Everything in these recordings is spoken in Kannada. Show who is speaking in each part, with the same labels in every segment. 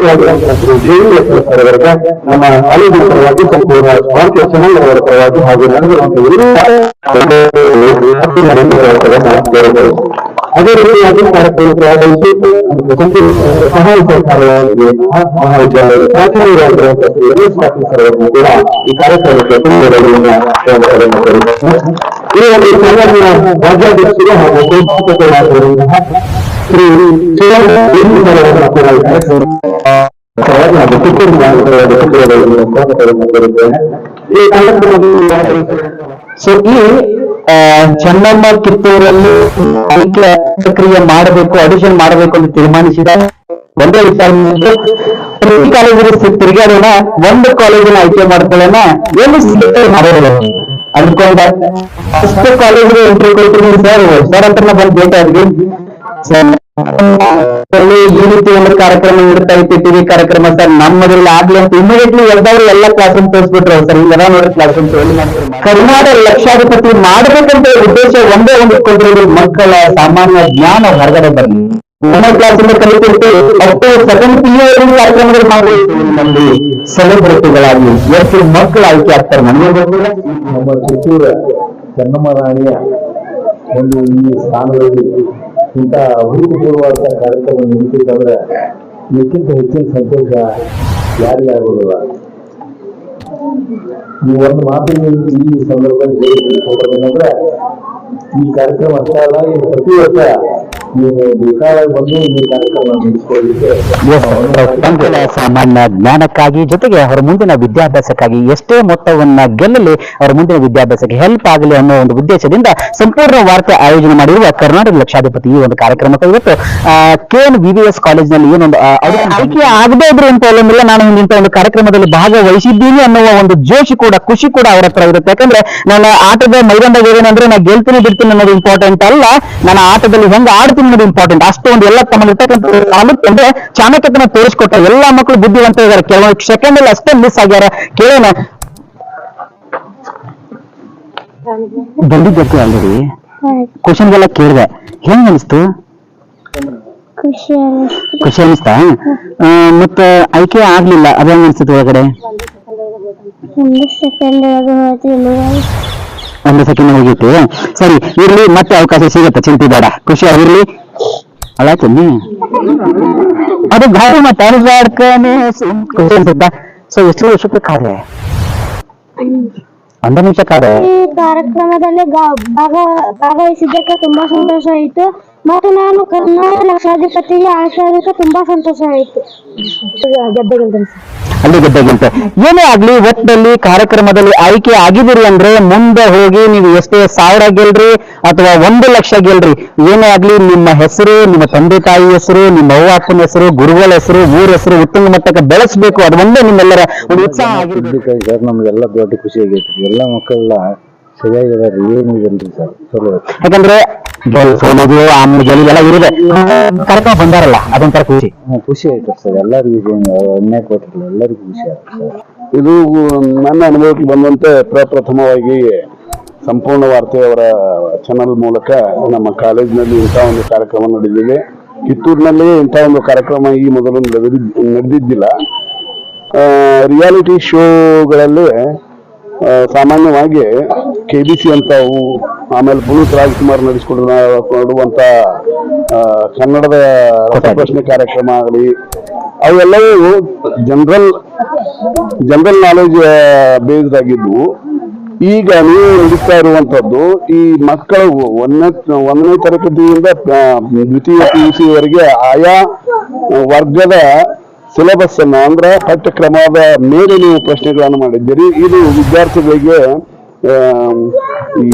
Speaker 1: ಅವರಿಗೆ ನಮ್ಮ ಕಾಲೇಜಿನ ಪರವಾಗಿ ಸಂಪೂರ್ಣ ಸ್ವಾರ್ಥಿ ಸಮಾಜದವರ ಪರವಾಗಿ ಹಾಗೂ ನಡೆದಿರುವಂತಹ ಅದೇ ಕಾರ್ಯಕ್ರಮಕ್ಕೆ ಆಗಮಿಸಿ ಸಹಾಯ ಸರ್ಕಾರವಾಗಿ ಮಹಾವಿದ್ಯಾಲಯದ ಸರ್ ಕೂಡ ಈ ಕಾರ್ಯಕ್ರಮಕ್ಕೆ ಕೋರುತ್ತೇನೆ. ಈ ಒಂದು ಸಮಾಜದ ರಾಜ್ಯಾಧ್ಯಕ್ಷರು ಹಾಗೂ ಶ್ರೀ ಶಿವರಾಮ ದೇವಿ ಕೂಡ ಈ ಕಾರ್ಯಕ್ರಮಕ್ಕೆ
Speaker 2: ಸೊ ಈ ಆ, ಚೆನ್ನಮ್ಮ ಕಿತ್ತೂರಲ್ಲಿ ಆಯ್ಕೆ ಪ್ರಕ್ರಿಯೆ ಮಾಡಬೇಕು ಆಡಿಷನ್ ಮಾಡಬೇಕು ಅಂತ ತೀರ್ಮಾನಿಸಿದ ಒಂದೇ ವಿಚಾರ ಏನಂದ್ರೆ, ಪ್ರತಿ ಕಾಲೇಜಿಗೆ ತಿರುಗಾಡೋಣ ಒಂದು ಕಾಲೇಜಿನ ಆಯ್ಕೆ ಮಾಡ್ಕೊಳ್ಳೋಣ ಏನು ಸಿಗುತ್ತೆ ಮಾಡೋದಿಲ್ಲ ಅನ್ಕೊಂಡ ಫಸ್ಟ್ ಕಾಲೇಜಿಗೆ ಎಂಟ್ರಿ ಕೊಡ್ತೀನಿ ಸರ್ ಸರ್ ಅಂತ ನಾ ಬಂದು ಭೇಟಿಯಾದ್ವಿ ಸರ್ ಅಲ್ಲಿ ಈ ರೀತಿ ಒಂದು ಕಾರ್ಯಕ್ರಮ ಇಡ್ತಾ ಇತ್ತು ಟಿವಿ ಕಾರ್ಯಕ್ರಮ ಸರ್, ನಮ್ಮದ್ರಲ್ಲಿ ಆಗ್ಲಿ ಅಂತ ಇಮಿಡಿಯೇಟ್ಲಿ ಎಲ್ದವ್ರು ಎಲ್ಲ ಕ್ಲಾಸ್ ರೂಮ್ ತೋರಿಸ್ಬಿಟ್ರು ಸರ್ ಇಲ್ಲ ನೋಡಿ ಕ್ಲಾಸ್ ರೂಮ್ ಕರ್ನಾಟಕ ಲಕ್ಷಾಧಿಪತಿ ಮಾಡ್ಬೇಕಂತ ಉದ್ದೇಶ ಒಂದೇ ಒಂದು ಇಟ್ಕೊಂಡ್ರೆ ಮಕ್ಕಳ ಸಾಮಾನ್ಯ ಜ್ಞಾನ ಹೊರಗಡೆ ಬರಲಿ. ನಮ್ಮ ಕ್ಲಾಸ್ ಇಂದ ಕಲಿತಿರ್ತೀವಿ ಅಷ್ಟು ಸೆಕೆಂಡ್ ಪಿ ಯು ಕಾರ್ಯಕ್ರಮಗಳು ಮಾಡಿ ನಮ್ಮಲ್ಲಿ ಸೆಲೆಬ್ರಿಟಿಗಳಾಗಿ ಎಷ್ಟು ಮಕ್ಕಳು ಆಯ್ಕೆ ಆಗ್ತಾರೆ ನಮಗೆ ಗೊತ್ತಿಲ್ಲ.
Speaker 3: ನಮ್ಮ ಕಿತ್ತೂರ ಚೆನ್ನಮ್ಮ ರಾಣಿಯ ಒಂದು ಈ ಸ್ಥಾನದಲ್ಲಿ ಇಂಥ ಅಭೂತಪೂರ್ವವಾದ ಕಾರ್ಯಕ್ರಮ ನಿಂತಿದ್ದಂದ್ರೆ ಇದಕ್ಕಿಂತ ಹೆಚ್ಚಿನ ಸಂತೋಷ ಯಾರಿಗೆ ಆಗೋದಿಲ್ಲ ನೀವು ಒಂದು ಮಾತಿನ ಈ ಸಂದರ್ಭದಲ್ಲಿ ಹೇಳಿದ್ರೆ. ಈ ಕಾರ್ಯಕ್ರಮ ಅಷ್ಟೇ ಅಲ್ಲ ಪ್ರತಿ ವರ್ಷ
Speaker 2: ಮಕ್ಕಳ ಸಾಮಾನ್ಯ ಜ್ಞಾನಕ್ಕಾಗಿ ಜೊತೆಗೆ ಅವರ ಮುಂದಿನ ವಿದ್ಯಾಭ್ಯಾಸಕ್ಕಾಗಿ ಎಷ್ಟೇ ಮೊತ್ತವನ್ನ ಗೆಲ್ಲಲಿ, ಅವರ ಮುಂದಿನ ವಿದ್ಯಾಭ್ಯಾಸಕ್ಕೆ ಹೆಲ್ಪ್ ಆಗಲಿ ಅನ್ನೋ ಒಂದು ಉದ್ದೇಶದಿಂದ ಸಂಪೂರ್ಣ ವಾರ್ತೆ ಆಯೋಜನೆ ಮಾಡಿರುವ ಕರ್ನಾಟಕ ಲಕ್ಷಾಧಿಪತಿ ಈ ಒಂದು ಕಾರ್ಯಕ್ರಮಕ್ಕೆ ಇವತ್ತು ಕೆಎನ್ ವಿವಿಎಸ್ ಕಾಲೇಜಿನಲ್ಲಿ ಏನೊಂದು ಆಯ್ಕೆ ಆಗದೇ ಅಂತ ಇಲ್ಲ. ನಾನು ಇಂಥ ಒಂದು ಕಾರ್ಯಕ್ರಮದಲ್ಲಿ ಭಾಗವಹಿಸಿದ್ದೀನಿ ಅನ್ನುವ ಒಂದು ಜೋಶಿ ಕೂಡ, ಖುಷಿ ಕೂಡ ಅವರ ಹತ್ರ ಇರುತ್ತೆ. ಯಾಕಂದ್ರೆ ನಾನು ಆಟದ ಮೈದಾನದಾಗ ಏನಂದ್ರೆ ನಾನು ಗೆಲ್ತೀನಿ, ಬಿಡ್ತೀನಿ ಅನ್ನೋದು ಇಂಪಾರ್ಟೆಂಟ್ ಅಲ್ಲ. ನಾನು ಆಟದಲ್ಲಿ ಹೆಂಗ್ ಆಡ್ತೀನಿ ಅನ್ನೋದು ಇಂಪಾರ್ಟೆಂಟ್ ಅಷ್ಟೊಂದು ಎಲ್ಲ ತಮ್ಮಲ್ಲಿರ್ತಕ್ಕಂಥ ತಾಲೂಕು ಅಂದ್ರೆ ಚಾಣಕ್ಯತನ ತೋರಿಸ್ಕೊಟ್ಟ ಎಲ್ಲಾ ಮಕ್ಕಳು ಬುದ್ಧಿವಂತ ಇದ್ದಾರೆ ಕೆಲವೊಂದು ಸೆಕೆಂಡ್ ಅಲ್ಲಿ ಅಷ್ಟೇ ಮಿಸ್ ಆಗ್ಯಾರ. ಕೇಳೋಣ. ಬಂದಿದ್ದಕ್ಕೆ ಆಲ್ರೆಡಿ ಕ್ವಶನ್ಗೆಲ್ಲ ಕೇಳಿದೆ. ಹೆಂಗ್ ಅನಿಸ್ತು?
Speaker 4: ಖುಷಿ
Speaker 2: ಅನಿಸ್ತಾ. ಮತ್ತೆ ಆಯ್ಕೆ ಆಗ್ಲಿಲ್ಲ. ಅದೇ ಅನಿಸ್ತು ಅನ್ಸುತ್ತೆ ಒಳಗಡೆ?
Speaker 4: ಒಂದು ಸೆಕೆಂಡ್
Speaker 2: ಒಂದು ಸೆಕೆಂಡ್ ಹೋಗಿತ್ತು ಸರಿ, ಇರ್ಲಿ, ಮತ್ತೆ ಅವಕಾಶ ಸಿಗುತ್ತೆ, ಚಿಂತೆ ಬೇಡ. ಖುಷಿ ಆಗಿರ್ಲಿ ಅಲ್ಲ ಚೆನ್ನಿ ಅದು ಗಾಡಿ ಮತ್ತೆ ಅರ್ಜಾಡ್ಕನೆ ಅನ್ಸುತ್ತಾ ಸೊ ಎಷ್ಟು ವರ್ಷಕ್ಕೆ ಕಾರ್ಯ? ಒಂದು ನಿಮಿಷ
Speaker 4: ಕಾರ್ಯ. ಕಾರ್ಯಕ್ರಮದಲ್ಲಿ ಭಾಗವಹಿಸಿದ್ದಕ್ಕೆ ತುಂಬಾ ಸಂತೋಷ ಆಯಿತು. ಮತ್ತು ನಾನು ಕರ್ನಾಟಕ ಲಕ್ಷಾಧಿಪತಿಗೆ ಆಶೀರ್ವಾದಕ್ಕೆ ತುಂಬಾ ಸಂತೋಷ ಆಯ್ತು. ಗೆದ್ದೆ ಗೆಲ್ತೀನಿ
Speaker 2: ಅಲ್ಲಿ ಗೆದ್ದಾಗಿಂತ ಏನೇ ಆಗ್ಲಿ ಒಟ್ಟಿನಲ್ಲಿ ಕಾರ್ಯಕ್ರಮದಲ್ಲಿ ಆಯ್ಕೆ ಆಗಿದಿರಿ ಅಂದ್ರೆ ಮುಂದೆ ಹೋಗಿ ನೀವು ಎಷ್ಟೇ ಸಾವಿರ ಗೆಲ್ರಿ ಅಥವಾ ಒಂದು ಲಕ್ಷ ಗೆಲ್ರಿ ಏನೇ ಆಗ್ಲಿ ನಿಮ್ಮ ಹೆಸರು ನಿಮ್ಮ ತಂದೆ ತಾಯಿ ಹೆಸರು ನಿಮ್ಮ ಅವ್ವ ಅಪ್ಪನ ಹೆಸರು ಗುರುಗಳ ಹೆಸರು ಊರ ಹೆಸರು ಉತ್ತಮ ಮಟ್ಟಕ್ಕೆ ಬೆಳೆಸಬೇಕು. ಅದು ಒಂದೇ ನಿಮ್ಮೆಲ್ಲರ ಒಂದು ಉತ್ಸಾಹ ಆಗಿರ್ಬೇಕು.
Speaker 3: ಸರ್ ನಮ್ಗೆಲ್ಲ ದೊಡ್ಡ ಖುಷಿ ಆಗೈತಿ. ಎಲ್ಲ ಮಕ್ಕಳೆಲ್ಲ ಸರಿಯಾಗಿದ್ದಾರೆ ಏನಿದೆ ಸರ್ ಚಲೋ
Speaker 2: ಯಾಕಂದ್ರೆ ಸೋಲೋದು ಆಮೇಲೆ ಗೆಲ್ಲ ಇರುತ್ತೆ. ಕರ್ಕ ಬಂದಾರಲ್ಲ ಅದೊಂಥರ ಖುಷಿ.
Speaker 3: ಖುಷಿ ಆಯ್ತು ಸರ್. ಎಲ್ಲರಿಗೂ ಅನ್ಯಾಯ ಕೊಟ್ಟಿಲ್ಲ ಎಲ್ಲರಿಗೂ ಖುಷಿ ಆಯ್ತು ಸರ್.
Speaker 1: ಇದು ನನ್ನ ಅನುಭವಕ್ಕೆ ಬಂದಂತೆ ಪ್ರಪ್ರಥಮವಾಗಿ ಸಂಪೂರ್ಣ ವಾರ್ತೆಯವರ ಚಾನಲ್ ಮೂಲಕ ನಮ್ಮ ಕಾಲೇಜಿನಲ್ಲಿ ಇಂಥ ಒಂದು ಕಾರ್ಯಕ್ರಮ ನಡೆದಿದೆ. ಕಿತ್ತೂರಿನಲ್ಲಿ ಇಂಥ ಒಂದು ಕಾರ್ಯಕ್ರಮ ಈ ಮೊದಲು ನಡೆದಿ ನಡೆದಿದ್ದಿಲ್ಲ. ರಿಯಾಲಿಟಿ ಶೋಗಳಲ್ಲಿ ಸಾಮಾನ್ಯವಾಗಿ ಕೆ ಬಿ ಸಿ ಅಂತವು ಆಮೇಲೆ ಪುನೀತ್ ರಾಜ್ಕುಮಾರ್ ನಡೆಸಿಕೊಡುವಂತ ಕನ್ನಡದ ಪ್ರಶ್ನೆ ಕಾರ್ಯಕ್ರಮ ಆಗಲಿ, ಅವೆಲ್ಲವೂ ಜನರಲ್ ಜನರಲ್ ನಾಲೆಜ್ ಬೇಸ್ಡ್ ಆಗಿದ್ವು ಈಗ ನೀವು ನಡೀತಾ ಇರುವಂತದ್ದು ಈ ಮಕ್ಕಳು ಒಂದನೇ ಒಂದನೇ ತರಗತಿಯಿಂದ ದ್ವಿತೀಯ ಪಿ ಯು ಸಿ ವರೆಗೆ ಆಯಾ ವರ್ಗದ ಸಿಲೆಬಸ್ ಅನ್ನ ಅಂದ್ರೆ ಪಠ್ಯಕ್ರಮದ ಮೇಲೆ ನೀವು ಪ್ರಶ್ನೆಗಳನ್ನು ಮಾಡಿದ್ದೀರಿ. ಇದು ವಿದ್ಯಾರ್ಥಿಗಳಿಗೆ ಈ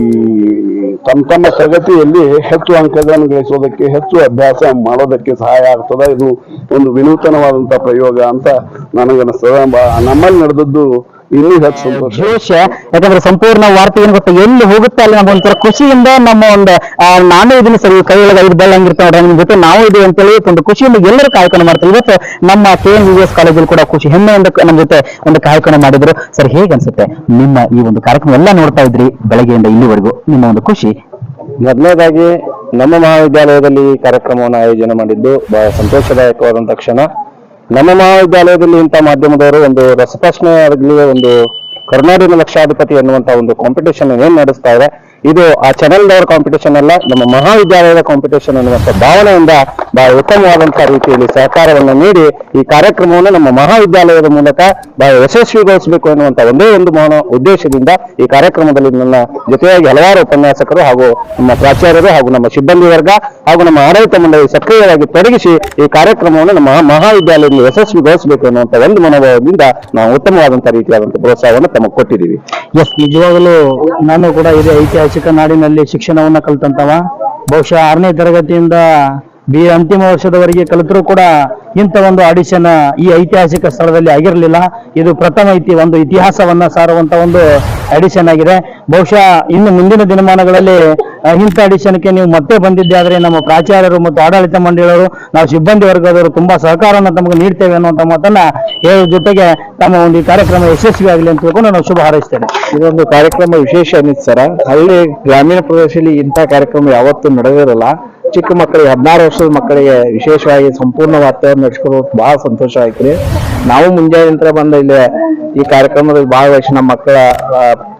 Speaker 1: ತಮ್ಮ ತಮ್ಮ ತರಗತಿಯಲ್ಲಿ ಹೆಚ್ಚು ಅಂಕಗಳನ್ನು ಗಳಿಸೋದಕ್ಕೆ ಹೆಚ್ಚು ಅಭ್ಯಾಸ ಮಾಡೋದಕ್ಕೆ ಸಹಾಯ ಆಗ್ತದೆ. ಇದು ಒಂದು ವಿನೂತನವಾದಂತ ಪ್ರಯೋಗ ಅಂತ ನನಗನ್ನಿಸ್ತದೆ. ನಮ್ಮಲ್ಲಿ ನಡೆದದ್ದು ಇನ್ನೂ ಹೆಚ್ಚು ಸಂತೋಷ
Speaker 2: ಜೋಶ ಯಾಕಂದ್ರೆ ಸಂಪೂರ್ಣ ವಾರ್ತೆ ಏನ್ ಗೊತ್ತಾ? ಎಲ್ಲಿ ಹೋಗುತ್ತೆ ಅಲ್ಲಿ ನಮ್ಮ ಒಂಥರ ಖುಷಿಯಿಂದ ನಮ್ಮ ಒಂದು ನಾನು ಇದನ್ನ ಸರಿ ಕೈ ಒಳಗೆ ಐದು ಬೆಲ್ಲ ಹಂಗಿರ್ತಾವ ನಿಮ್ ಜೊತೆ ನಾವು ಇದೆ ಅಂತೇಳಿ ಒಂದು ಖುಷಿಯಿಂದ ಎಲ್ಲರೂ ಕಾರ್ಯಕ್ರಮ ಮಾಡ್ತಾರೆ. ಇವತ್ತು ನಮ್ಮ ಕೆ ಎನ್ ವಿ ಎಸ್ ಕಾಲೇಜಲ್ಲಿ ಕೂಡ ಖುಷಿ ಹೆಮ್ಮೆಯಿಂದ ನಮ್ಮ ಜೊತೆ ಒಂದು ಕಾರ್ಯಕ್ರಮ ಮಾಡಿದ್ರು. ಸರ್ ಹೇಗೆ ಅನ್ಸುತ್ತೆ? ನಿಮ್ಮ ಈ ಒಂದು ಕಾರ್ಯಕ್ರಮ ಎಲ್ಲ ನೋಡ್ತಾ ಇದ್ರಿ ಬೆಳಗ್ಗೆಯಿಂದ ಇಲ್ಲಿವರೆಗೂ ನಿಮ್ಮ ಒಂದು ಖುಷಿ?
Speaker 3: ಮೊದಲನೇದಾಗಿ ನಮ್ಮ ಮಹಾವಿದ್ಯಾಲಯದಲ್ಲಿ ಈ ಕಾರ್ಯಕ್ರಮವನ್ನು ಆಯೋಜನೆ ಮಾಡಿದ್ದು ಬಹಳ ಸಂತೋಷದಾಯಕವಾದಂತಹ ಕ್ಷಣ.
Speaker 5: ನಮ್ಮ ಮಹಾವಿದ್ಯಾಲಯದಲ್ಲಿ ಇಂಥ ಮಾಧ್ಯಮದವರು ಒಂದು ರಸಪ್ರಶ್ನೆ ಆಗಲಿ ಒಂದು ಕರ್ನಾಟಕ ಲಕ್ಷಾಧಿಪತಿ ಎನ್ನುವಂತ ಒಂದು ಕಾಂಪಿಟೇಷನ್ ಏನ್ ನಡೆಸ್ತಾ ಇದೆ ಇದು ಆ ಚಾನೆಲ್ದವರ ಕಾಂಪಿಟೇಷನ್ ಅಲ್ಲ, ನಮ್ಮ ಮಹಾವಿದ್ಯಾಲಯದ ಕಾಂಪಿಟೇಷನ್ ಅನ್ನುವಂಥ ಭಾವನೆಯಿಂದ ಬಹಳ ಉತ್ತಮವಾದಂತಹ ರೀತಿಯಲ್ಲಿ ಸಹಕಾರವನ್ನು ನೀಡಿ ಈ ಕಾರ್ಯಕ್ರಮವನ್ನು ನಮ್ಮ ಮಹಾವಿದ್ಯಾಲಯದ ಮೂಲಕ ಬಹಳ ಯಶಸ್ವಿಗೊಳಿಸಬೇಕು ಎನ್ನುವಂತ ಒಂದೇ ಒಂದು ಮೌನ ಉದ್ದೇಶದಿಂದ ಈ ಕಾರ್ಯಕ್ರಮದಲ್ಲಿ ನನ್ನ ಜೊತೆಯಾಗಿ ಹಲವಾರು ಉಪನ್ಯಾಸಕರು ಹಾಗೂ ನಮ್ಮ ಪ್ರಾಚಾರ್ಯರು ಹಾಗೂ ನಮ್ಮ ಸಿಬ್ಬಂದಿ ವರ್ಗ ಹಾಗೂ ನಮ್ಮ ಆಡಳಿತ ಮಂಡಳಿ ಸಕ್ರಿಯವಾಗಿ ತೊಡಗಿಸಿ ಈ ಕಾರ್ಯಕ್ರಮವನ್ನು ನಮ್ಮ ಮಹಾವಿದ್ಯಾಲಯದಲ್ಲಿ ಯಶಸ್ವಿಗೊಳಿಸಬೇಕು ಅನ್ನುವಂತ ಒಂದು ಮನೋಭಾವದಿಂದ ನಾವು ಉತ್ತಮವಾದಂತಹ ರೀತಿಯಾದಂತಹ ಪ್ರೋತ್ಸಾಹವನ್ನು ತಮಗೆ ಕೊಟ್ಟಿದ್ದೀವಿ.
Speaker 3: ಎಸ್ ನಿಜವಾಗಲೂ ನಾನು ಕೂಡ ಇದೇ ಐತಿಹಾಸಿಕ ನಾಡಿನಲ್ಲಿ ಶಿಕ್ಷಣವನ್ನು ಕಲಿತಂತವ. ಬಹುಶಃ ಆರನೇ ತರಗತಿಯಿಂದ ಬಿ ಅಂತಿಮ ವರ್ಷದವರೆಗೆ ಕಲಿತರೂ ಕೂಡ ಇಂಥ ಒಂದು ಆಡಿಷನ್ ಈ ಐತಿಹಾಸಿಕ ಸ್ಥಳದಲ್ಲಿ ಆಗಿರಲಿಲ್ಲ. ಇದು ಪ್ರಥಮ ಐತಿ ಒಂದು ಇತಿಹಾಸವನ್ನ ಸಾರುವಂತ ಒಂದು ಆಡಿಷನ್ ಆಗಿದೆ. ಬಹುಶಃ ಇನ್ನು ಮುಂದಿನ ದಿನಮಾನಗಳಲ್ಲಿ ಇಂಥ ಅಡಿಷನ್ಗೆ ನೀವು ಮತ್ತೆ ಬಂದಿದ್ದೆ ನಮ್ಮ ಪ್ರಾಚಾರ್ಯರು ಮತ್ತು ಆಡಳಿತ ಮಂಡಳಿಯವರು, ನಾವು ಸಿಬ್ಬಂದಿ ವರ್ಗದವರು ತುಂಬಾ ಸಹಕಾರವನ್ನು ತಮಗೆ ನೀಡ್ತೇವೆ ಅನ್ನುವಂಥ ಮಾತನ್ನ ಹೇಳೋ ಜೊತೆಗೆ ತಮ್ಮ ಒಂದು ಈ ಕಾರ್ಯಕ್ರಮ ಯಶಸ್ವಿ ಆಗಲಿ ಅಂತ ತಿಳ್ಕೊಂಡು ನಾವು ಶುಭ ಹಾರೈಸ್ತೇನೆ.
Speaker 5: ಇದೊಂದು ಕಾರ್ಯಕ್ರಮ ವಿಶೇಷ ಅನ್ನಿಸ್ತು ಸರ. ಹಳ್ಳಿ ಗ್ರಾಮೀಣ ಪ್ರದೇಶದಲ್ಲಿ ಇಂಥ ಕಾರ್ಯಕ್ರಮ ಯಾವತ್ತೂ ನಡೆದಿರಲ್ಲ. ಚಿಕ್ಕ ಮಕ್ಕಳಿಗೆ, ಹದಿನಾರು ವರ್ಷದ ಮಕ್ಕಳಿಗೆ ವಿಶೇಷವಾಗಿ ಸಂಪೂರ್ಣ ವಾತಾವರಣ ನಡೆಸ್ಕೊಡೋದು ಬಹಳ ಸಂತೋಷ ಆಯ್ತು ನಾವು ಮುಂಜಾನೆ ಬಂದ ಇಲ್ಲಿ ಈ ಕಾರ್ಯಕ್ರಮದಲ್ಲಿ ಭಾಗವಹಿಸಿ ನಮ್ಮ ಮಕ್ಕಳ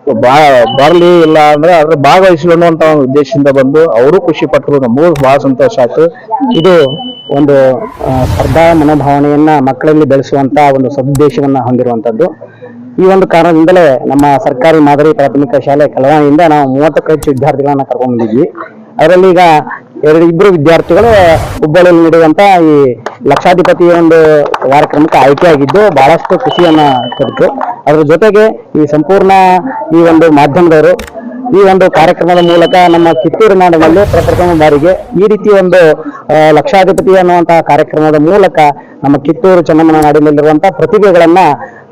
Speaker 5: ಬಾ, ಬರ್ಲಿ ಇಲ್ಲ ಅಂದ್ರೆ ಅದ್ರ ಭಾಗವಹಿಸಲು ಅನ್ನುವಂತ ಒಂದು ಉದ್ದೇಶದಿಂದ ಬಂದು ಅವರು ಖುಷಿ ಪಟ್ಟರು ನಮಗೂ ಬಹಳ ಸಂತೋಷ ಆಯ್ತು.
Speaker 3: ಇದು ಒಂದು ಸ್ಪರ್ಧಾ ಮನೋಭಾವನೆಯನ್ನ ಮಕ್ಕಳಲ್ಲಿ ಬೆಳೆಸುವಂತ ಒಂದು ಸದುದ್ದೇಶವನ್ನ ಹೊಂದಿರುವಂತದ್ದು. ಈ ಒಂದು ಕಾರಣದಿಂದಲೇ ನಮ್ಮ ಸರ್ಕಾರಿ ಮಾದರಿ ಪ್ರಾಥಮಿಕ ಶಾಲೆ ಕಲವಾಣಿಯಿಂದ ನಾವು ಮೂವತ್ತಕ್ಕೂ ಹೆಚ್ಚು ವಿದ್ಯಾರ್ಥಿಗಳನ್ನ ಕರ್ಕೊಂಡು ಬಂದಿದ್ವಿ. ಅದರಲ್ಲಿ ಈಗ ಎರಡು ಇಬ್ಬರು ವಿದ್ಯಾರ್ಥಿಗಳು ಹುಬ್ಬಳ್ಳಿಯಲ್ಲಿ ನಡೆಯುವಂತ ಈ ಲಕ್ಷಾಧಿಪತಿ ಒಂದು ಕಾರ್ಯಕ್ರಮಕ್ಕೆ ಆಯ್ಕೆಯಾಗಿದ್ದು ಬಹಳಷ್ಟು ಖುಷಿಯನ್ನ ಕೊಡ್ತು ಅದ್ರ ಜೊತೆಗೆ ಈ ಸಂಪೂರ್ಣ ಈ ಒಂದು ಮಾಧ್ಯಮದವರು ಈ ಒಂದು ಕಾರ್ಯಕ್ರಮದ ಮೂಲಕ ನಮ್ಮ ಕಿತ್ತೂರು ನಾಡಿನಲ್ಲಿ ಪ್ರಪ್ರಥಮ ಬಾರಿಗೆ ಈ ರೀತಿ ಒಂದು ಲಕ್ಷಾಧಿಪತಿ ಅನ್ನುವಂತಹ ಕಾರ್ಯಕ್ರಮದ ಮೂಲಕ ನಮ್ಮ ಕಿತ್ತೂರು ಚೆನ್ನಮ್ಮನ ನಾಡಿನಲ್ಲಿರುವಂತಹ ಪ್ರತಿಭೆಗಳನ್ನ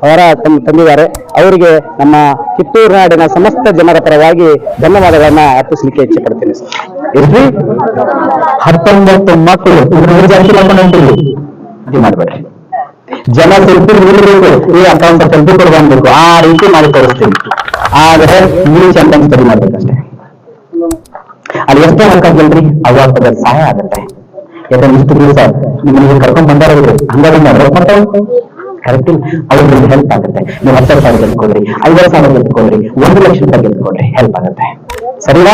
Speaker 3: ಅವರ ತಂ- ತಂದಿದ್ದಾರೆ. ಅವರಿಗೆ ನಮ್ಮ ಕಿತ್ತೂರು ನಾಡಿನ ಸಮಸ್ತ ಜನರ ಪರವಾಗಿ ಧನ್ಯವಾದಗಳನ್ನ ಅರ್ಪಿಸಲಿಕ್ಕೆ ಇಚ್ಛೆ ಪಡ್ತೀನಿ ಸರ್.
Speaker 5: ಇರ್ಲಿ. ಹತ್ತೊಂಬತ್ತು ಮಕ್ಕಳು ಜಾಸ್ತಿ ಮಾಡ್ಕೊಂಡು ಅದು ಮಾಡ್ಬೇಡ್ರಿ. ಜನ ಸೆಲ್ಫಿ ಈ ಅಕೌಂಟ್ ಸೆಲ್ಫಿ ಆ ರೀತಿ ಮಾಡಿ ತೋರಿಸ್ತೀನಿ. ಆದ್ರೆ ನೀವು ಚಂದ ಸ್ಟಡಿ ಮಾಡ್ಬೇಕಷ್ಟೇ. ಅಲ್ಲಿ ಎಷ್ಟೇ ಹಾಕಾಗಿಲ್ರಿ ಅವಾಗ ಸಹಾಯ ಆಗುತ್ತೆ. ಯಾಕಂದ್ರೆ ಇಷ್ಟು ದಿವಸ ನಿಮ್ಮನ್ನ ಕರ್ಕೊಂಡ್ ಬಂದಾರಲ್ರಿ ಹಂಗಾಗಿ ಕರೆಕ್ಟ್ ಅವ್ರಿಗೆ ಹೆಲ್ಪ್ ಆಗುತ್ತೆ. ನೀವು ಹತ್ತು ಸಾವಿರ ಗೆದ್ಕೊಳ್ರಿ ಐವತ್ತು ಸಾವಿರ ಗೆದ್ಕೊಳ್ರಿ ಒಂದು ಲಕ್ಷ ರೂಪಾಯಿ ಗೆದ್ಕೊಳ್ರಿ ಹೆಲ್ಪ್ ಆಗುತ್ತೆ. ಸರಿನಾ?